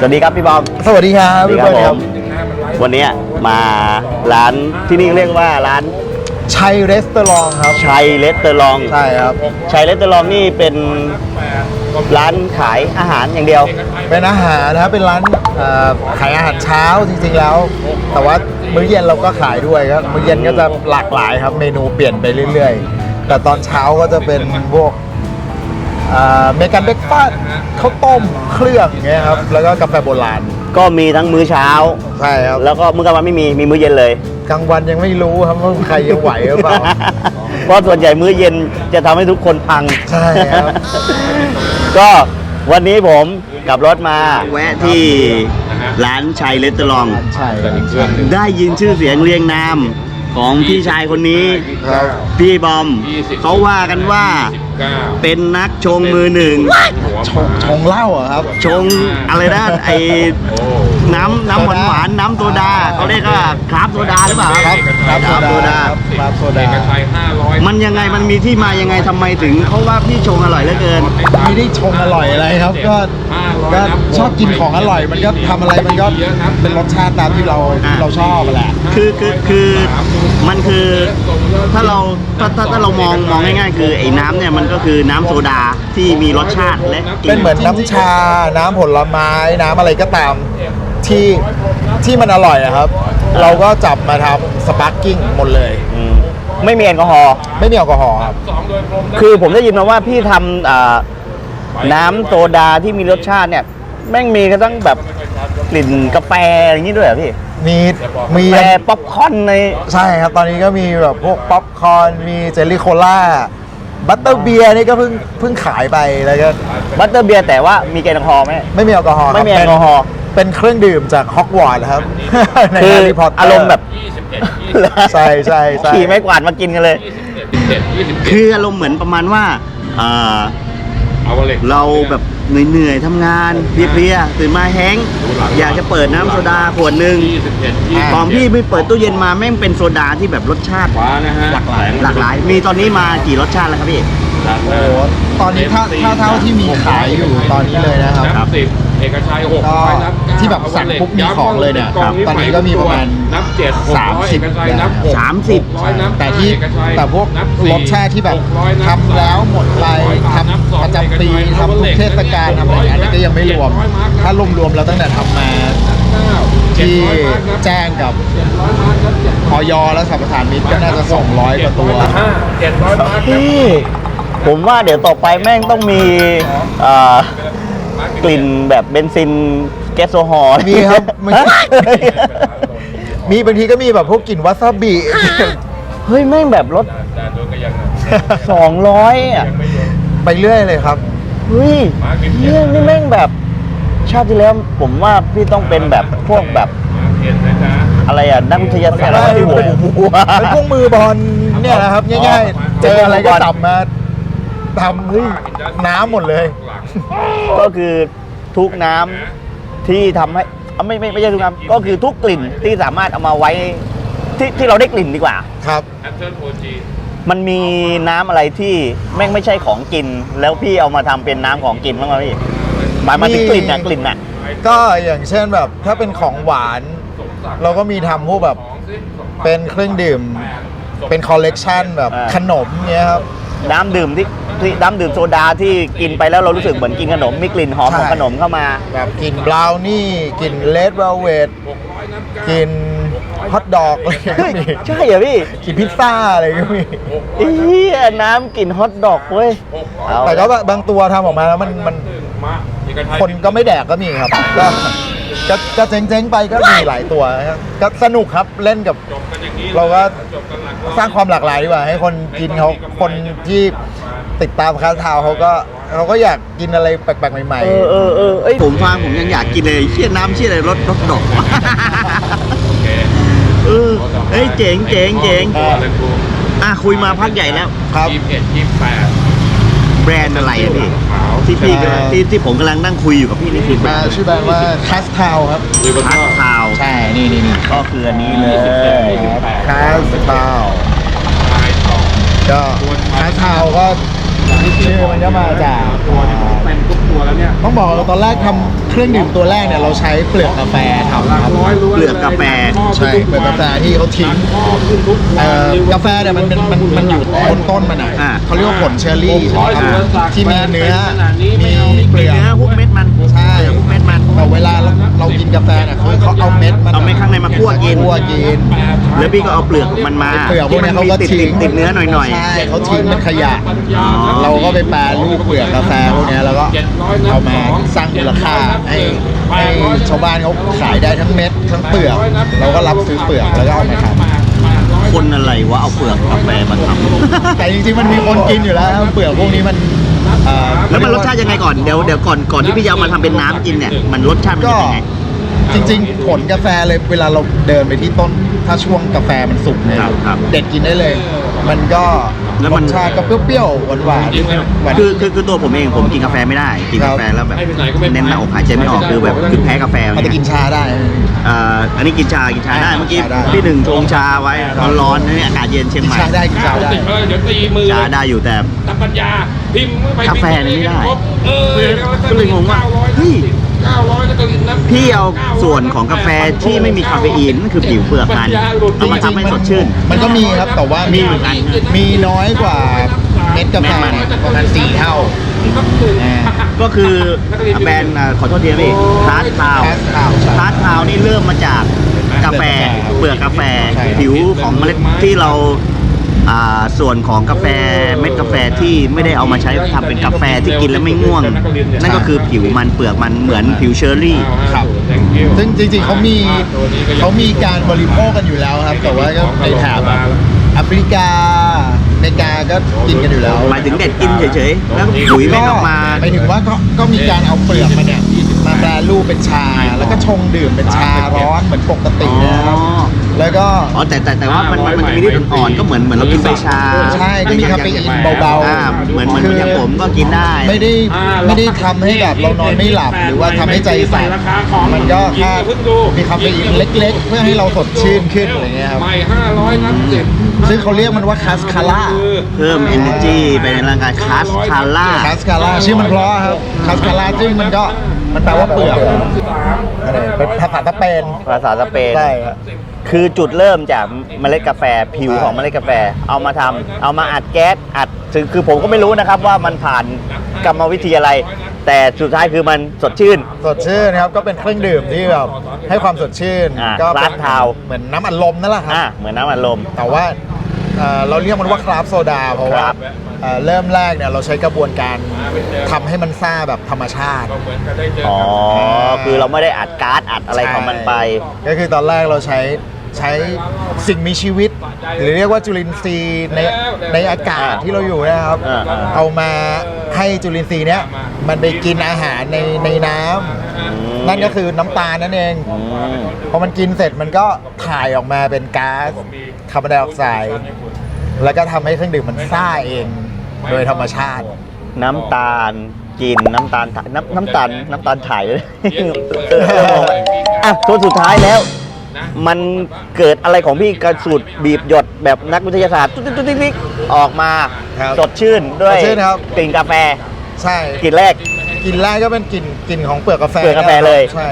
สวัสดีครับพี่บอม สวัสดีครับสวัสดีพี่ครัเปิ้บลผครับมวันเนี้ยมาร้านที่นี่เรียกว่าร้านชัยรีสตอรองครับ ชัยเลสเตอรอง ใช่ครับ ชัยเลสเตอรองนี่เป็นร้านขายอาหารอย่างเดียว เป็นอาหารนะครับเป็นร้านเอ่อขายอาหารเช้าจริงๆแล้ว แต่ว่ามื้อเย็นเราก็ขายด้วยครับมื้อเย็นก็จะหลากหลายครับเมนูเปลี่ยนไปเรื่อยๆ แต่ตอนเช้าก็จะเป็นพวก เมกันเบรกฟาสข้าวต้มเครื่องอย่างเงี้ยครับแล้วก็กาแฟโบราณก็มีทั้งมื้อเช้า ใช่ครับแล้วก็มื้อกลางวันไม่มีมีมื้อเย็นเลยกลางวันยังไม่รู้ครับว่าใครยังไหวหรือเปล่าเพราะส่วนใหญ่มื้อเย็นจะทำให้ทุกคนพังใช่ครับก็วันนี้ผมกับรถมาแวะที่ร้านชัยเลสเตอรองใช่ได้ยินชื่อเสียงเรียงนาม ของพี่ชายคนนี้ ครับ พี่บอมเขาว่ากันว่าเป็นนักชงมือหนึ่งชงชงเหล้าเหรอครับ ชงอะไรนะไอ้ น้ำน้ำหวานหวานๆน้ำโซดาเขาเรียกว่าคราฟต์โซดาหรือเปล่าครับครับคราฟต์โซดาครับโซดาเอกชัย500มันยังไงมันมีที่มายังไงทำไมถึงเขาว่าพี่ชงอร่อยเหลือเกิน ไม่ได้ชงอร่อยอะไรครับ ก็ก็ชอบกินของอร่อยมันก็ทำอะไรมันก็เป็นรสชาติตามที่เราอะเราชอบอะแหละคือคือคือมันคือถ้าเราถ้าถ้าถ้าเรามองมองง่ายๆคือไอ้น้ำเนี่ยมันก็คือน้ำโซดาที่มีรสชาติและกลิ่เป็นเหมือนน้ำชา น้ำผลไม้น้ำอะไรก็ตาม ที่ที่มันอร่อยอะครับ เราก็จับมาทำสปาร์กิ้งหมดเลย อืมไม่มีแอลกอฮอล์ไม่มีแอลกอฮอล์ครับ คือผมได้ยินมาว่าพี่ทำอ่าน้ำโซดาที่มีรสชาติเนี่ย แม่งมีกระทั่งแบบกลิ่นกาแฟอย่างนี้ด้วยเหรอพี่มีมีกาแฟป๊อปคอร์นใน ใช่ครับ ตอนนี้ก็มีแบบพวกป๊อปคอร์นมีเจลลี่โคล่าบัตเตอร์เบียร์นี่ก็เพิ่งเพิ่งขายไปแล้วก็บัตเตอร์เบียร์แต่ว่ามีแอลกอฮอล์ไหมไม่มีแอลกอฮอล์ครับไม่มีแอลกอฮอล์ เป็นเป็นเครื่องดื่มจากฮอกวอตส์ครับ ในคือแฮร์รี่พอตเตอร์อารมณ์แบบใช่ใช่ใช่ขี่ไม้กวาดมากินกันเลยคืออารมณ์เหมือนประมาณว่าอ่าเอาเหล็ก เราแบบเหนื่อยๆทำงานเพลียๆตื่นมาแห้งก์อยากจะเปิดน้ำโซดาขวดหนึ่ง21ตอนพี่ไม่เปิดตู้เย็นมาแม่งเป็นโซดาที่แบบรสชาติฟ้านะฮะหลากหลาย หลากหลาย มีตอนนี้มากี่รสชาติแล้วครับพี่หลากหโอ้ลายโหตอนนี้ถ้าถ้าเท่าที่มีขายอยู่ตอนนี้เลยนะครับ นับสิบ เอกชัยหกก็ร้อยนับเก้าที่แบบสั่งปุ๊บมีของเลยเนี่ยกองตอนนี้ก็มีประมาณนับเจ็ดหกร้อย30เอกชัยนับหกสามสิบ ร้อยนับแต่ที่เอกชัยแต่พวกนับสี่รสชาติที่แบบหกร้อยนับทำแล้วหมดไปสามนับทำสองประจำปีเอกชัยทำทุกเทศกาลทำอะไรอันนี้ก็ยังไม่รวม700มาร์คถ้ารวมๆแล้วตั้งแต่ทำมาเก้าที่700มาร์คนับแจ้งกับร้อยมาร์คนับเจ็ดออยและสรรพสานมิตรก็น่าจะ200กว่าตัวห้าเจ็ดร้อยมาร์คนับพี่ ผมว่าเดี๋ยวต่อไปแม่งต้องมีเอ่อ กลิ่นแบบเบนซินแก๊สโซฮอล์มีครับไม่ใช่มีบางทีก็มีแบบพวกกลิ่นวาซาบิ เฮ้ยแม่งแบบรถแต่โดนก็ยัง200อะไปเรื่อยเลยครับ เฮ้ยเรื่องนี่แม่งแบบ ชาติที่แล้วผมว่าพี่ต้องเป็นแบบพวกแบบเห็นนะจ๊ะอะไรอะนักวิทยาศาสตร์ได้ที่หัวเป็นหัวเป็นพวกมือบอลเนี่ยนะครับ ง่ายๆ เจออะไรก็จับมาทำเฮ้ยน้ำหมดเลยหลัง ก็คือทุกน้ำที่ทำให้เอาไม่ไม่ไม่ใช่ทุกน้ำก็คือทุกกลิ่นที่สามารถเอามาไว้ที่ที่เราได้กลิ่นดีกว่า ครับแอปเปิลโอจีมันมีน้ำอะไรที่แม่งไม่ใช่ของกิน แล้วพี่เอามาทำเป็นน้ำของกินบ้างไหมพี่หมายมาถึงกลิ่นน่ะกลิ่นน่ะก็อย่างเช่นแบบถ้าเป็นของหวาน เราก็มีทำพวกแบบเป็นเครื่องดื่ม เป็นคอลเลกชันแบบอ่าขนมเนี้ยครับ น้ำดื่มที่ที่น้ำดื่มโซดาที่กินไปแล้วเรารู้สึกเหมือนกินขนมมีกลิ่นหอมของใช่ขนมเข้ามา แบบกลิ่นบราวนี่กลิ่นเลดเวลเวดกลิ่นฮอทดอกอะไรก็เฮ้ยมีใช่เหรอพี่กลิ่นพิซซ่าอะไรก็มีเอียน้ำกลิ่นฮอทดอกเว้ยเอาแต่ก็บางตัวทำออกมาแล้วมันมันมาเอกชัยคนก็ไม่แดกก็มีครับ ก็ก็ก็เจ๊งๆไปก็มีหลายตัวนะครับก็สนุกครับเล่นกับ จบกันอย่างนี้เราก็ จบกันหลังสร้างความหลากหลายดีกว่าให้คนกินเขาคนที่ติดตามค้าทาวเขาก็เขาก็อยากกินอะไรแปลกๆใหม่ เออเออเออเอ้ยผมฟังผมยังอยากกินเลยเชี่ยน้ำเชี่ยอะไรรสรสดอกวะโอเคเออเฮ้ยเจ๋งเจ๋งเจ๋งต่อเลยครูอะคุยมาพักใหญ่แล้ว ๆ ครับ ยี่สิบเอ็ดยี่สิบแปดแบรนด์อะไรอะพี่ ขาว ที่พี่ใช่กำลังที่ที่ผมกำลังนั่งคุยอยู่กับพี่นี่คือแบแบรรนนด์ด์ชื่อแบรนด์ว่าคัสทาวครับหรือว่าพัดข่าวใช่นี่นี่นี่ก็คืออันนี้เลยคัสทาวลายสองก็คัสทาวก็ชื่อมันก็มาจาก ตัวที่ผมเป็นทุกตัวตัวแล้วเนี่ยต้องบอกว่าตอนแรกทำเครื่องดื่มตัวแรกเนี่ยเราใช้เปลือกกาแฟทำครับ ร้อยล้วนเปลือกกาแฟ ใช่เปลือกกาแฟที่เขาทิ้งขึ้นทุกเอ่อกาแฟเนี่ยมันเป็นมันมันอยู่บนต้นมันอะอ่า เขาเรียกว่าผลเชอร์รี่ใช่ไหมครับอ่าที่มีเนื้อมีเปมีลือก เนื้อฮุกเม็ดมันใช่ฮุ กเม็ดมันแต่เวลาเราเรากินกาแฟเนี่ยคือเขาเอาเม็ดมันเอาเม็ดข้างในมาคั่วกิน คั่วกิน แล้วพี่ก็เอาเปลือกมันมาเปลือกพวกเนี้ยเขาก็ติดทิ้งติดเนื้อหน่อยใช่เขาทิ้งเป็นขยะอ๋อเราก็ไปแปรรูปเปลือกกาแฟพวกเนี้ยแล้วก็เอามาสร้างมูลค่าให้ให้ชาวบ้านเขาขายได้ทั้งเม็ดทั้งเปลือก เราก็รับซื้อเปลือกแล้วก็เอามาทำๆคนอะไรวะเอาเปลือกกาแฟมาทำแต่จริงๆมันมีคนกินอยู่แล้ว เปลือกพวกนี้มัน เอ่อแล้วมันรสชาติยังไงก่อนเดี๋ยวเดี๋ยวก่อนก่อนที่พี่จะเอามาทำเป็นน้ำกินเนี่ยมันรสชาติมันก็เป็นยังไง จริงๆ ผลกาแฟเลยเวลาเราเดินไปที่ต้น ถ้าช่วงกาแฟมันสุกเนี่ยครับครับ เด็ดกินได้เลย มันก็ แล้วมัน รสชาติก็เปรี้ยวๆหวานๆหวาน คือคือคือตัวผมเองผมกินกาแฟไม่ได้ กินกาแฟแล้วแบบเน้นหน้าอกหายใจไม่ออกคือแบบคือแพ้กาแฟเขาจะกินชาได้ เอ่ออันนี้กินชากินชาได้เมื่อกี้ชาได้ พี่หนึ่งชงชาไว้ร้อนๆนะเนี่ยอากาศเย็นเชียงกินใหม่ชาได้กินชาได้ ติดเลยเดี๋ยวตีมือชาได้อยู่แต่ ทำปัญญาพิมพ์ไปกาแฟนี่ไม่ได้ เออก็เลยงงว่าเฮ้ย เก้าร้อยแล้วก็กินน้ำพี่เอาส่วนของกาแฟที่ไม่มีคาเฟอีนนั่นคือผิวเปลือกมันเอามาทำให้สดชื่น มันก็มีครับแต่ว่ามีมีเหมือนกันมีน้อยกว่าเม็ดกาแฟเม็ดมันประมาณสี่เท่าอ่าก็คือแบรนด์อ่าขอโทษทีนะพี่ทาร์ตทาว Tart Towel ใช่ทาร์ตทาวนี่เริ่มมาจากกาแฟเปลือกกาแฟใช่ผิวของเมล็ดที่เราอ่า ส่วนของกาแฟเม็ดกาแฟที่ไม่ได้เอามาใช้ทำเป็นกาแฟที่กินแล้วไม่ง่วง นั่นก็คือผิวมันเปลือกมันเหมือนผิวเชอร์รี่ครับซึ่งจริงๆเขามีเขามีการบริโภคกันอยู่แล้วครับ แต่ว่าก็ในแถบแบบแอฟริกาอเมริกาก็กินกันอยู่แล้วหมายถึงเด็ดกินเฉยๆแล้วก็ปุ๋ยแม่งออกมาหมายถึงว่าก็ก็มีการเอาเปลือกมันเนี่ย มาแปรรูปเป็นชา แล้วก็ชงดื่มเป็นชาร้อนเหมือนปกตินะครับอ๋อ แล้วก็อ๋อแต่แต่แต่ว่ามันมันมันจะมีฤทธิ์อ่อนๆก็เหมือนเหมือนเรากินใบชาใช่ก็มีคาเฟอีนเบาอ่าๆเหมือนเหมือนคือย่างผมก็กินได้ไม่ได้ไม่ได้ทำให้แบบเรานอนไม่หลับหรือว่าทำให้ใจสั่นมันก็แค่มีคาเฟอีนเล็ก ๆ เพื่อให้เราสดชื่นขึ้นอะไรเงี้ยครับใหม่ห้าร้อยนัดเจ็ดซึ่งเขาเรียกมันว่าคาสคาร่าเพิ่ม energy ไปในร่างกายคาสคาร่า คาสคาร่าชื่อมันเพราะครับคาสคาร่าซึ่งมันก็ มันแปลว่าเปลือกอะไรเป็นภาษาสเปนภาษาสเปน ใช่ครับ คือจุดเริ่มจากเมล็ดกาแฟผิวของเมล็ดกาแฟ เอามาทำเอามาอัดแก๊สอัดคือคือผมก็ไม่รู้นะครับว่ามันผ่านกรรมวิธีอะไร แต่สุดท้ายคือมันสดชื่น สดชื่นนะครับก็เป็นเครื่องดื่มที่แบบให้ความสดชื่นอ่าก็เป็นร้านทาว เหมือนน้ำอัดลมนั่นแหละครัอ่าบเหมือนน้ำอัดลม แต่ว่าเอ่อเราเรียกมันว่าคราฟโซดาเพราะว่าครับ เอ่อเริ่มแรกเนี่ยเราใช้กระบวนการทำให้มันซ่าแบบธรรมชาติเหมือนกันได้เจออ๋อคือเราไม่ได้อัดก๊าซอัดอะไรของมันไปใช่ก็คือตอนแรกเราใช้ใช้สิ่งมีชีวิต หรือเรียกว่าจุลินทรีย์ในในอากาศที่เราอยู่นะครับ อ่าอ่า เอามาให้จุลินทรีย์เนี้ยมันไปกินอาหารในในน้ำนั่นก็คือน้ำตาลนั่นเองอืมพอมันกินเสร็จมันก็ถ่ายออกมาเป็นก๊าซคาร์บอนไดออกไซด์แล้วก็ทำให้เครื่องดื่มมันซ่าเอง โดยธรรมชาติ น้ำตาลกินน้ำตาลถ่ายน้ำน้ำตาลน้ำตาลถ่ายเลยเออเออมองไว้อะตัวสุดท้ายแล้ว มันเกิดอะไรของพี่กระสูดบีบหยดแบบนักวิทยาศาสตร์ตุ๊ดตุ๊ดตุ๊ดตุ๊ดออกมาครับสดชื่นด้วยสดชื่นครับ กลิ่นกาแฟใช่กลิ่นแรก กลินแรกก็เป็นกลิ่นกลิ่นของเปลือกกาแฟเปลือกกาแฟเลย ใช่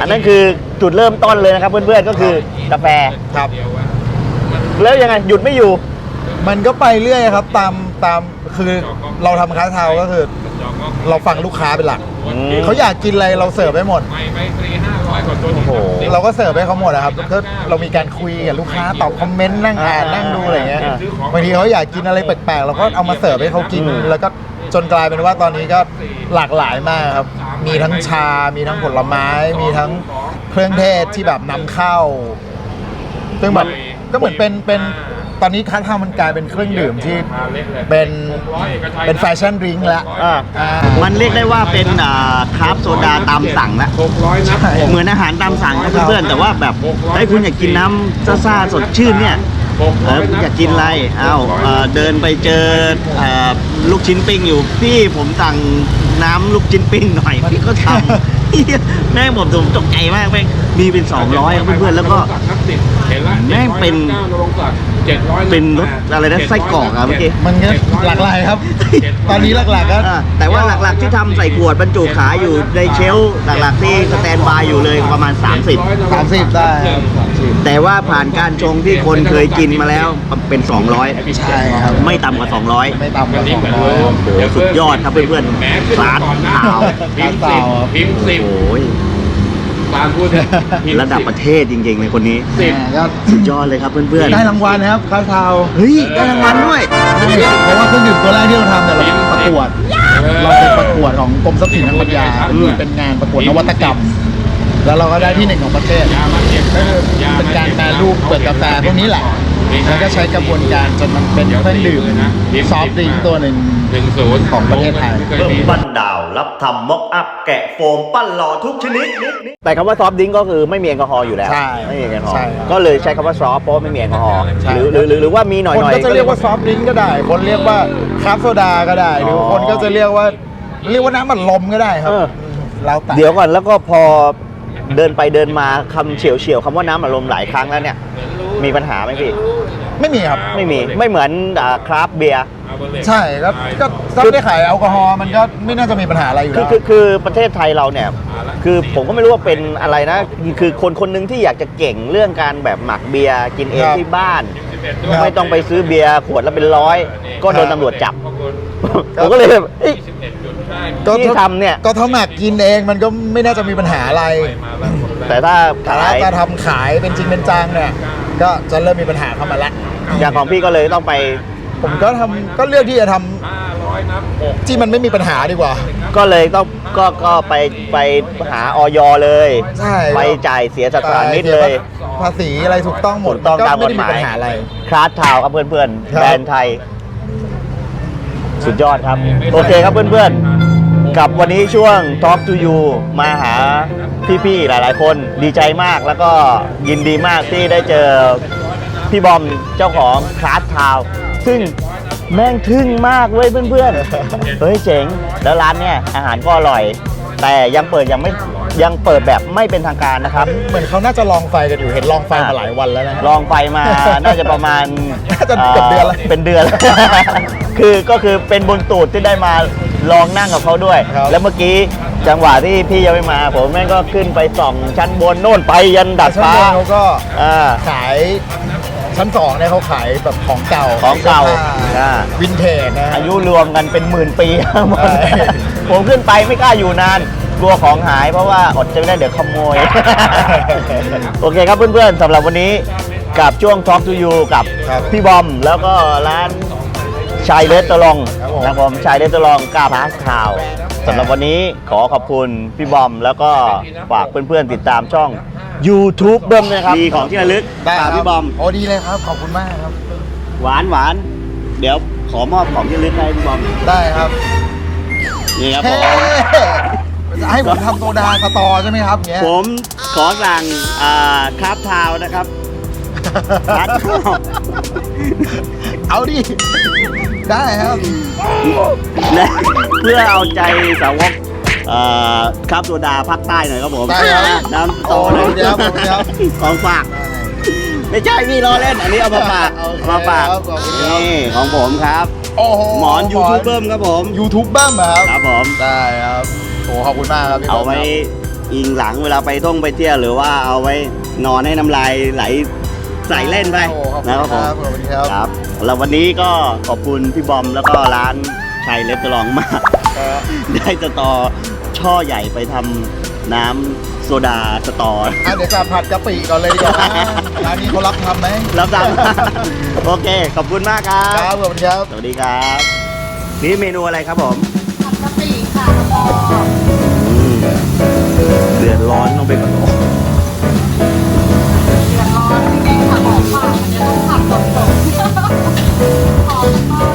อันนั้นคือจุดเริ่มต้นเลยนะครับเพื่อนๆก็คือกาแฟ ครับ แล้วยังไงหยุดไม่อยู่ มันก็ไปเรื่อยครับ ตาม ตามคือเราทำค้าเทาก็คือ เราฟังลูกค้าเป็นหลักอืม เขาอยากกินอะไรเราเสิร์ฟให้หมดใหม่ไปฟรีห้าร้อยกว่าตัวโอ้โห เราก็เสิร์ฟให้เขาหมดนะครับก็เรามีการคุยกับลูกค้าตอบคอมเมนต์นั่งอ่านอ่านั่งดูอะไรเงี้ยอ่าบางทีเขาอยากกินอะไรแปลกๆเราก็เอามาเสิร์ฟให้เขากิน อืม แล้วก็จนกลายเป็นว่าตอนนี้ก็หลากหลายมากครับ มีทั้งชา มีทั้งผลไม้ มีทั้งเครื่องเทศที่แบบนำเข้า ซึ่งแบบก็เหมือนเป็นเป็น ตอนนี้ค้าทามันกลายเป็นเครื่องดื่มที่เป็นเป็นแฟชั่นดริงก์แล้วอ่า อ่า มันเรียกได้ว่าเป็นอ่าคราฟต์โซดาตามสั่งแล้วหกร้อยนัดใช่เหมือนอาหารตามสั่งนะเพื่อนๆแต่ว่าแบบเฮ้ยคุณอยากกินน้ำซ่าๆสดชื่นเนี่ยเออคุณอยากกินอะไรอ้าวเอ่อเดินไปเจอเอ่อลูกชิ้นปิ้งอยู่พี่ผมสั่งน้ำลูกชิ้นปิ้งหน่อยพี่ก็ทำเหี้ยแม่งผมผมตกใจมากแม่งมีเป็น 200ครับเพื่อนๆแล้วก็สิบเห็นละแม่งเป็น799นรงศักดิ์เจ็ดร้อยเป็นรสอะไรนะไส้กรอกอะเมื่อกี้มันก็หลากหลายครับ ตอนนี้หลักๆก็อ่าแต่ว่าหลักๆที่ทำใส่ขวดบรรจุขายอยู่ในเชลฟ์หลักๆที่สแตนบายอยู่เลยประมาณ 30 30ได้ครับ30แต่ว่าผ่านการชงที่คนเคยกินมาแล้วเป็น 200 ใช่ครับ ไม่ต่ำกว่า200ไม่ต่ำกวัว่านนี้เหมือน200รู้ครับโอ้โหสุดยอดครับเพื่อนๆแหมขึ้นมาก่อนหน้าร้านข่าว พิมพ์สิบพิมพ์สิบ โอ้ย ตามพูดเนี่ยพิมพ์ระดับประเทศจริงๆเลยคนนี้ สิบ ก็สุดยอดเลยครับเพื่อนได้รางวัลนะครับข้าวเทาๆเฮ้ยได้รางวัลด้วย เพราะว่าเครื่องดื่มตัวแรกที่เราทำเนี่ยเราเป็นประกวดเราเป็นประกวดของกรมทรัพย์สินทางปัญญาอืมเป็นงานประกวดนวัตกรรม แล้วเราก็ได้ที่หนึ่งของประเทศ ยามาเก็บก็คือเป็นการแปรรูปเปิดกาแฟพวกนี้แหละ แล้วก็ใช้กระบวนการจนมันเป็นเครื่องดื่มซอฟต์ดริงก์ตัวหนึ่งหนึ่งศูนย์ของประเทศไทยม่คเพิ่มมีปั้นดาว รับทำม็อกอัพแกะโฟมปั้นหล่อทุกชนิด แต่คำว่าซอฟต์ดริงก์ก็คือไม่มีแอลกอฮอล์อยู่แล้ว ใช่ไม่มีแอลกอฮอใช่ล์ครับ ก็เลยใช้คำว่าซอฟต์เพราะว่าไม่มีแอลกอฮอล์ใช่หรือหรือหรือหรือว่ามีหน่อยคนหน่อย ก็จะเรียกว่าซอฟต์ดริงก์ก็ได้ คนเรียกว่าคราฟต์โซดาก็ได้ หรือคนก็จะเรียกว่าเรียกว่าน้ำมันลมก็ได้ครับเออ แล้วแต่ เดี๋ยวก่อนแล้วก็พอเดินไปเดินมาคำเฉียวเฉียวๆคำว่าน้ำอัดลมหลายครั้งแล้วเนี่ย มีปัญหาไหมพี่ ไม่มีครับ ไม่มีไม่เหมือนคราฟเบียร์ ใช่ก็ก็ถ้าไม่ได้ขายแอลกอฮอล์มันก็ไม่น่าจะมีปัญหาอะไรอยู่คือแล้วคือคือประเทศไทยเราเนี่ยคือผมก็ไม่รู้ว่าเป็นอะไรนะ คือคนคนหนึ่งที่อยากจะเก่งเรื่องการแบบหมักเบียร์กินเองครับที่บ้าน ครับไม่ต้องไปซื้อเบียร์ขวดละเป็นร้อย ก็โดนครับ ตำรวจจับ ครับ ผมก็เลยแบบเอ้ยก็ที่ทำเนี่ย ก็ถ้าหมักกินเองมันก็ไม่น่าจะมีปัญหาอะไร แต่ถ้าแต่ขาถ้าย จะทำขายเป็นจริงเป็นจังเนี่ย ก็จะเริ่มมีปัญหาเข้ามาละอย่างของพี่ก็เลยต้องไป ผมก็ทำก็เลือกที่จะทำที่มันไม่มีปัญหาดีกว่า ก็เลยต้องก็ก็ไปไปหาออยเลยใช่ ไปจ่ายเสียสถานมิตรเลยภาษีอะไรถูกต้องหมดถูกต้องก็ตามไม่กฎได้หมีมายปัญหาอะไร คลาสทาวน์ครับเพื่อนๆครับ แบรนด์ไทย สุดยอดครับ โอเคครับเพื่อนๆ กับวันนี้ช่วง Talk to You มาหาพี่ๆหลายๆ คนดีใจมากแล้วก็ยินดีมากที่ได้เจอพี่บอมเจ้าของคลาสทาวซึ่งแม่งทึ่งมากเว้ยเพื่อนๆ เฮ้ยเจ๋ง แล้วร้านเนี่ยอาหารก็อร่อย แต่ยังเปิดยังไม่ ยังเปิดแบบไม่เป็นทางการนะครับ เหมือนเขาน่าจะลองไฟกันอยู่เห็นลองไฟมาหลายวันแล้วนะลองไปมา น่าจะประมาณน่าจะเกือบเดือนแล้วเป็นเดือนแล้วคือก็คือเป็นบุญตูดที่ได้มาลองนั่งกับเขาด้วย ครับ แล้วเมื่อกี้จังหวะที่พี่ยังไม่มา ผมแม่งก็ขึ้นไปส่องชั้นบนโน่นไปยันดัดชั้นฟ้าบนเขาก็อ่า ขายชั้นสองเนี่ยเขาขายแบบของเก่าของเก่าสื้ผ้อ่า วินเทจนะ อายุรวมกันเป็นหมื่นปี หมดใช่ ผมขึ้นไปไม่กล้าอยู่นาน กลัวของหายเพราะว่าอดจะไม่ได้เดี๋ยวขโมย โอเคครับเพื่อนๆสำหรับวันนี้กับช่วง Talk to You กับครับพี่บอม แล้วก็ร้านชายเลสตอลองครับผม นะครับผมชายเลสตอลองกล้าพาสทาวสำหรับวันนี้ขอขอบคุณพี่บอม แล้วก็ฝากเพื่อนๆติดตามช่อง YouTube เบิ้มนะครับมีของที่ระลึกได้ฝากครับพี่บอม โอ้ดีเลยครับ ขอบคุณมากครับ หวานหวานเดี๋ยวขอมอบของที่ระลึกให้พี่บอมได้ครับนี่ครับผเฮ้ม จะให้ผมทำโซดาสตอใช่ไหมครับเนี้ยผมขอสั่งอ่าคราฟทาวนะครับคราฟทาวเอาดิ ได้ครับและเพื่อเอาใจสาวกเอ่อคราฟโซดาภาคใต้หน่อยครับผมได้ครับน้ำโตนะโอ้เดี๋ยวผมเดี๋ยวของฝาก ไม่ใช่พี่รอเล่น อันนี้เอามาฝากโอเคเอามาฝากครับขอบคุณครับนี่ของผมครับโอ้โหหมอนยูทูบเบิร์มครับผมยูทูบเบิ้มเหรอครับ ครับผม ได้ครับ โอ้ขอบคุณมากครับพี่เอาไว้อิงหลังเวลาไปท่องไปเที่ยวหรือว่าเอาไว้นอนให้น้ำลายไหลใส่เล่นไปโอ้ขอบคุณนะครับผมขอบคุณครับครับแล้ววันนี้ก็ขอบคุณพี่บอมแล้วก็ร้านชัยเลสตอรองมากครับได้สตอช่อใหญ่ไปทำน้ำโซดาสตออะเดี๋ยวจะผัดกะปิก่อนเลยดีกว่านะร้านนี้เขารับทำไหมรับทำโอเค ขอบคุณมากครัครับบขอบคุณครับสวัสดีครับ นี่เมนูอะไรครับผมผัดกะปิค่ะ ร้อนต้องไปกัะหลกเดือร้อนจริงๆค่ะของฝากมันจะต้องขับตกๆ